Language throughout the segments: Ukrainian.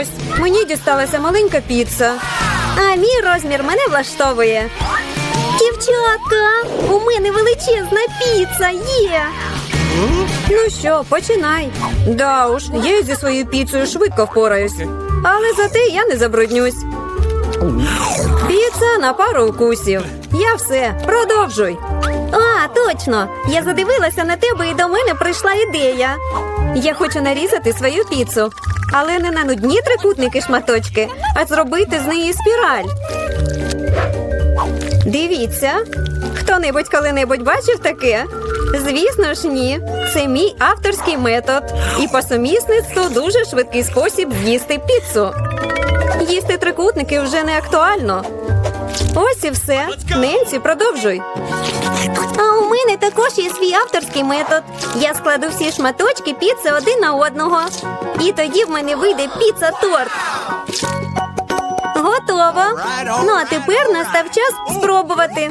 Ось, мені дісталася маленька піца. А мій розмір мене влаштовує. Дівчатка, у мене величезна піца є. Ну що, починай. Да уж, я зі своєю піцею швидко впораюсь. Але зате я не забруднюсь. Піца на пару укусів. Я все, продовжуй. А, точно. Я задивилася на тебе і до мене прийшла ідея. Я хочу нарізати свою піцу, але не на нудні трикутники шматочки, а зробити з неї спіраль. Дивіться, хто-небудь коли-небудь бачив таке? Звісно ж, ні. Це мій авторський метод. І по сумісництву дуже швидкий спосіб з'їсти піцу. Їсти трикутники вже не актуально. Ось і все. Ненці, продовжуй. А у мене також є свій авторський метод. Я складу всі шматочки піци один на одного. І тоді в мене вийде піца-торт. Готово. Ну а тепер настав час спробувати.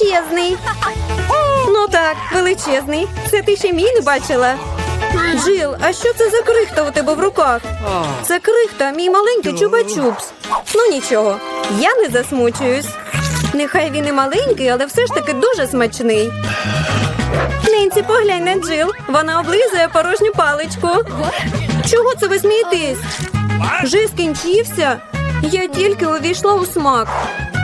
Величезний. Ну так, величезний. Це ти ще мій не бачила. Джил, а що це за крихта у тебе в руках? Це крихта, мій маленький чупа-чупс. Ну нічого, я не засмучуюсь. Нехай він і маленький, але все ж таки дуже смачний. Ненці, поглянь на Джил. Вона облизує порожню паличку. Чого це ви смієтесь? Вже скінчився? Я тільки увійшла у смак.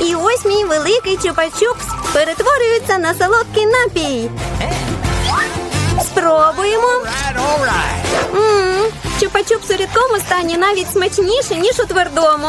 І ось мій великий чупа-чупс перетворюється на солодкий напій. Спробуємо. Чупа-чупс у рідкому стані навіть смачніше, ніж у твердому.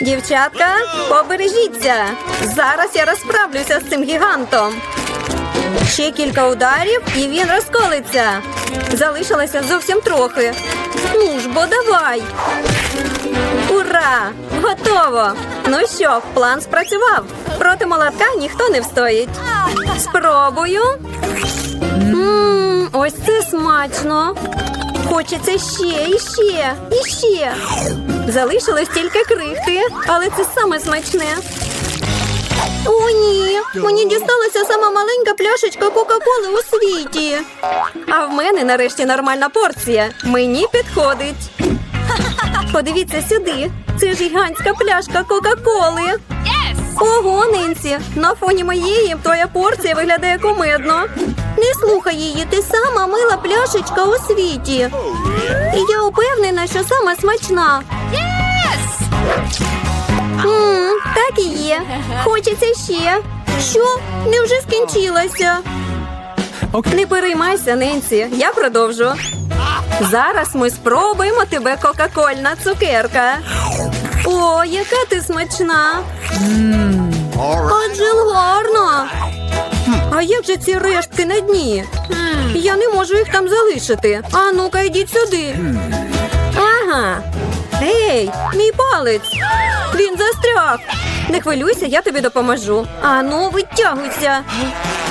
Дівчатка, побережіться. Зараз я розправлюся з цим гігантом. Ще кілька ударів, і він розколиться. Залишилося зовсім трохи. Ну ж бо давай. Ура! Готово! Ну що, план спрацював. Проти молотка ніхто не встоїть. Спробую. Ммм, ось це смачно. Хочеться ще, і ще, і ще. Залишилось тільки крихти, але це саме смачне. О, ні, мені дісталася сама маленька пляшечка Кока-Коли у світі. А в мене нарешті нормальна порція. Мені підходить. Подивіться сюди. Це гігантська пляшка Кока-Коли. Ого, Ненсі, на фоні моєї твоя порція виглядає кумедно. Не слухай її, ти сама мила пляшечка у світі. І я упевнена, що сама смачна. Мм, так і є. Хочеться ще. Що? Невже скінчилося? Не переймайся, Ненсі, я продовжу. Зараз ми спробуємо тебе кока-кольна цукерка. О, яка ти смачна! Адже гарно. А як же ці рештки на дні? Я не можу їх там залишити. А ну-ка, йдіть сюди. Ага. Ей, мій палець. Він застряг. Не хвилюйся, я тобі допоможу. А ну, витягуйся.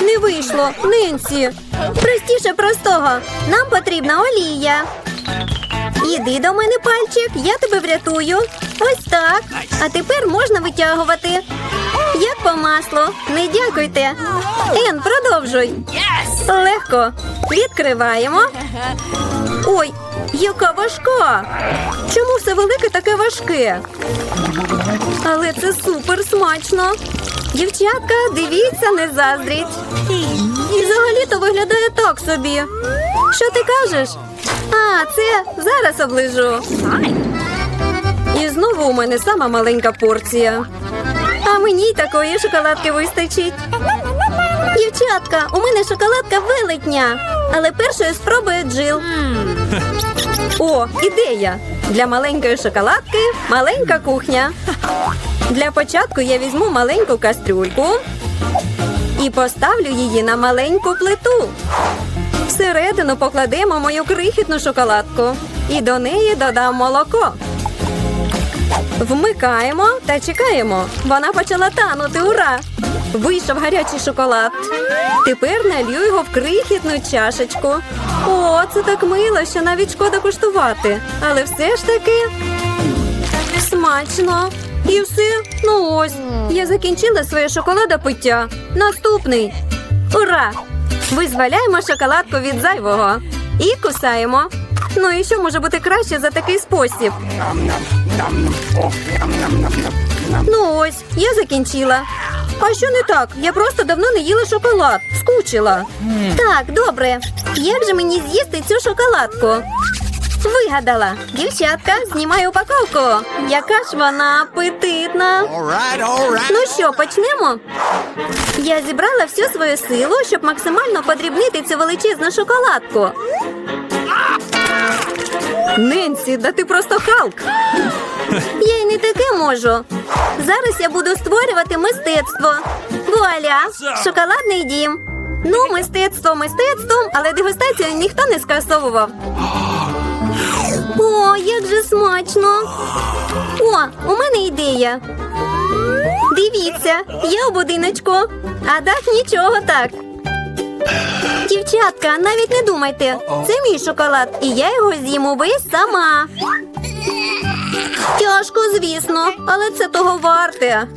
Не вийшло, Ненсі. Простіше простого. Нам потрібна олія. Іди до мене, пальчик, я тебе врятую. Ось так. А тепер можна витягувати. Як по маслу. Не дякуйте. Ен, продовжуй. Легко. Відкриваємо. Ой, яка важка. Чому все велике таке важке? Але це супер смачно. Дівчатка, дивіться, не заздріть. І взагалі-то виглядає так собі. Що ти кажеш? А, це зараз оближу. І знову у мене сама маленька порція. А мені такої шоколадки вистачить. Дівчатка, у мене шоколадка велетня. Але першою спробує Джил. О, ідея! Для маленької шоколадки маленька кухня. Для початку я візьму маленьку кастрюльку і поставлю її на маленьку плиту. Всередину покладемо мою крихітну шоколадку і до неї додам молоко. Вмикаємо та чекаємо. Вона почала танути. Ура! Вийшов гарячий шоколад. Тепер налью його в крихітну чашечку. О, це так мило, що навіть шкода куштувати. Але все ж таки смачно. І все. Ну ось. Я закінчила своє шоколадопиття. Наступний. Ура! Визволяємо шоколадку від зайвого. І кусаємо. Ну і що може бути краще за такий спосіб? Ну ось, я закінчила. А що не так? Я просто давно не їла шоколад. Скучила. Так, добре. Як же мені з'їсти цю шоколадку? Вигадала. Дівчатка, знімаю упаковку. Яка ж вона апетитна. All right, all right. Ну що, почнемо? Я зібрала всю свою силу, щоб максимально подрібнити цю величезну шоколадку. Ненсі, да ти просто Халк. Я й не таке можу. Зараз я буду створювати мистецтво. Вуаля! Шоколадний дім. Ну, мистецтво мистецтвом, але дегустацію ніхто не скасовував. О, як же смачно! О, у мене ідея. Дивіться, я у будиночку, а дах нічого так. Дівчатка, навіть не думайте. Це мій шоколад, і я його з'їм увесь сама. Тяжко, звісно, але це того варте.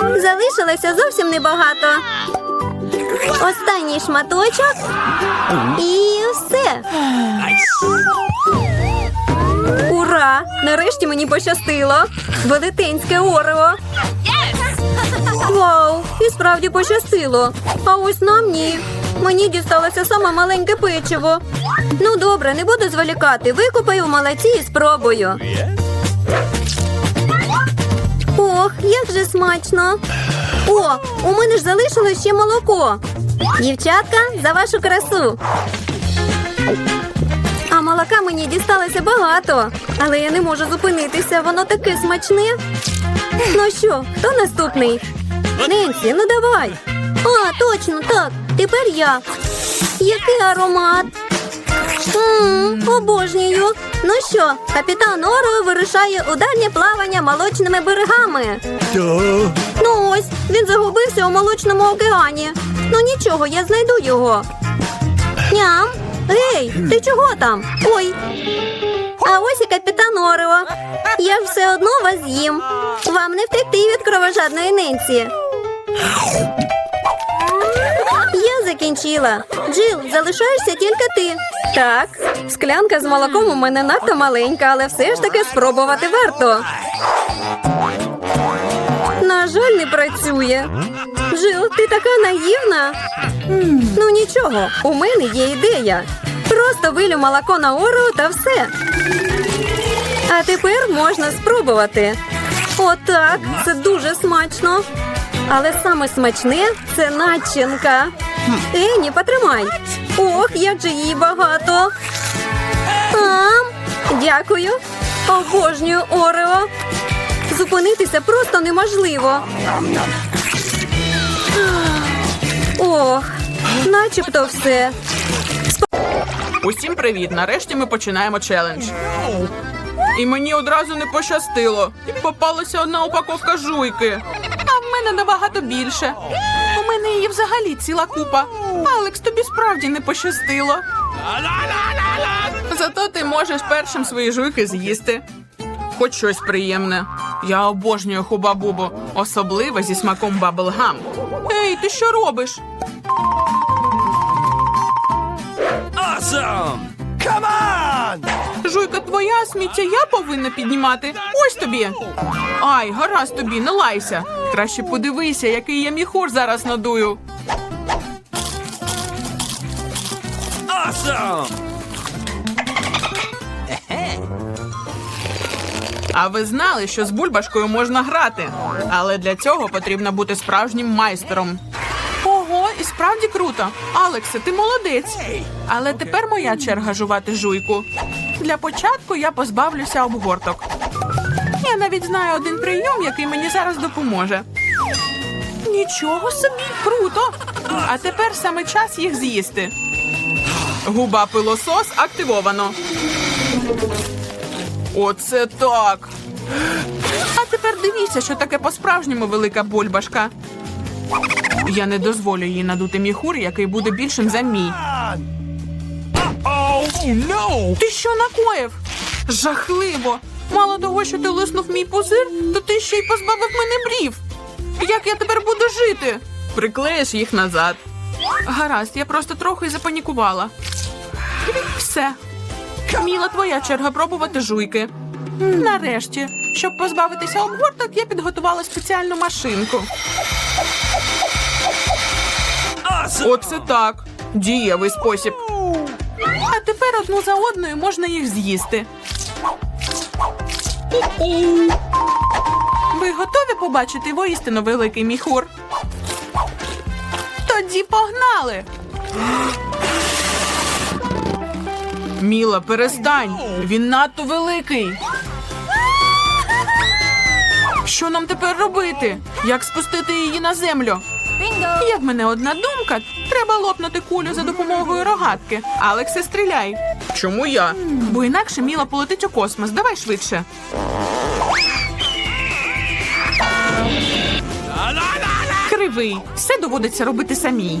Залишилося зовсім небагато. Останній шматочок і все. Ура! Нарешті мені пощастило. Велетенське орео. Вау! І справді пощастило. А ось нам ні. Мені дісталося саме маленьке печиво. Ну добре, не буду зволікати. Викупаю в і спробую. Ох, як же смачно. О, у мене ж залишилось ще молоко. Дівчатка, за вашу красу. А молока мені дісталося багато, але я не можу зупинитися, воно таке смачне. Ну що, хто наступний? Ненсі, ну давай. А, точно, так. Тепер я. Який аромат. Мм, обожнюю. Ну що, капітан Оро вирушає у дальнє плавання молочними берегами. Ну ось, він загубився у молочному океані. Ну нічого, я знайду його. Ням. Гей, ти чого там? Ой. А ось і капітан Орео. Я ж все одно вас з'їм. Вам не втекти від кровожадної ненці. Я закінчила. Джил, залишаєшся тільки ти. Так, склянка з молоком у мене надто маленька, але все ж таки спробувати варто. Жаль, не працює. Жил, ти така наївна. Ну нічого, у мене є ідея. Просто вилю молоко на ору та все. А тепер можна спробувати. Отак, це дуже смачно. Але саме смачне це начинка. Ені, потримай. Ох, як же її багато. Ам, дякую. Обожнюю Орео. Зупинитися просто неможливо. Ох, начебто все. Усім привіт! Нарешті ми починаємо челендж. І мені одразу не пощастило. Попалася одна упаковка жуйки. А в мене набагато більше. У мене її взагалі ціла купа. Алекс, тобі справді не пощастило. Зато ти можеш першим свої жуйки з'їсти. Хоч щось приємне. Я обожнюю хуба-бубу, особливо зі смаком баблгам. Ей, ти що робиш? Awesome! Come on! Жуйка твоя, сміття я повинна піднімати. Ось тобі. Ай, гаразд тобі, не лайся. Краще подивися, який я міхур зараз надую. Awesome! А ви знали, що з бульбашкою можна грати, але для цього потрібно бути справжнім майстером. Ого, і справді круто. Алексе, ти молодець. Але тепер моя черга жувати жуйку. Для початку я позбавлюся обгорток. Я навіть знаю один прийом, який мені зараз допоможе. Нічого собі, круто! А тепер саме час їх з'їсти. Губа пилосос активовано. Оце так. А тепер дивіться, що таке по-справжньому велика бульбашка. Я не дозволю їй надути міхур, який буде більшим за мій. Ти що накоїв? Жахливо. Мало того, що ти лиснув мій пузир, то ти ще й позбавив мене брів. Як я тепер буду жити? Приклеїш їх назад. Гаразд, я просто трохи запанікувала. Все. Міла, твоя черга пробувати жуйки. Нарешті, щоб позбавитися обгорток, я підготувала спеціальну машинку. Оце так. Дієвий спосіб. А тепер одну за одною можна їх з'їсти. Ви готові побачити воістину великий міхур? Тоді погнали. Міла, перестань. Він надто великий. Що нам тепер робити? Як спустити її на землю? В мене одна думка. Треба лопнути кулю за допомогою рогатки. Алексе, стріляй. Чому я? Бо інакше Міла полетить у космос. Давай швидше. Кривий. Все доводиться робити самій.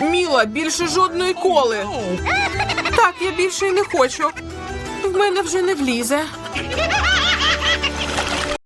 Міла, більше жодної коли. Так, я більше й не хочу. В мене вже не влізе.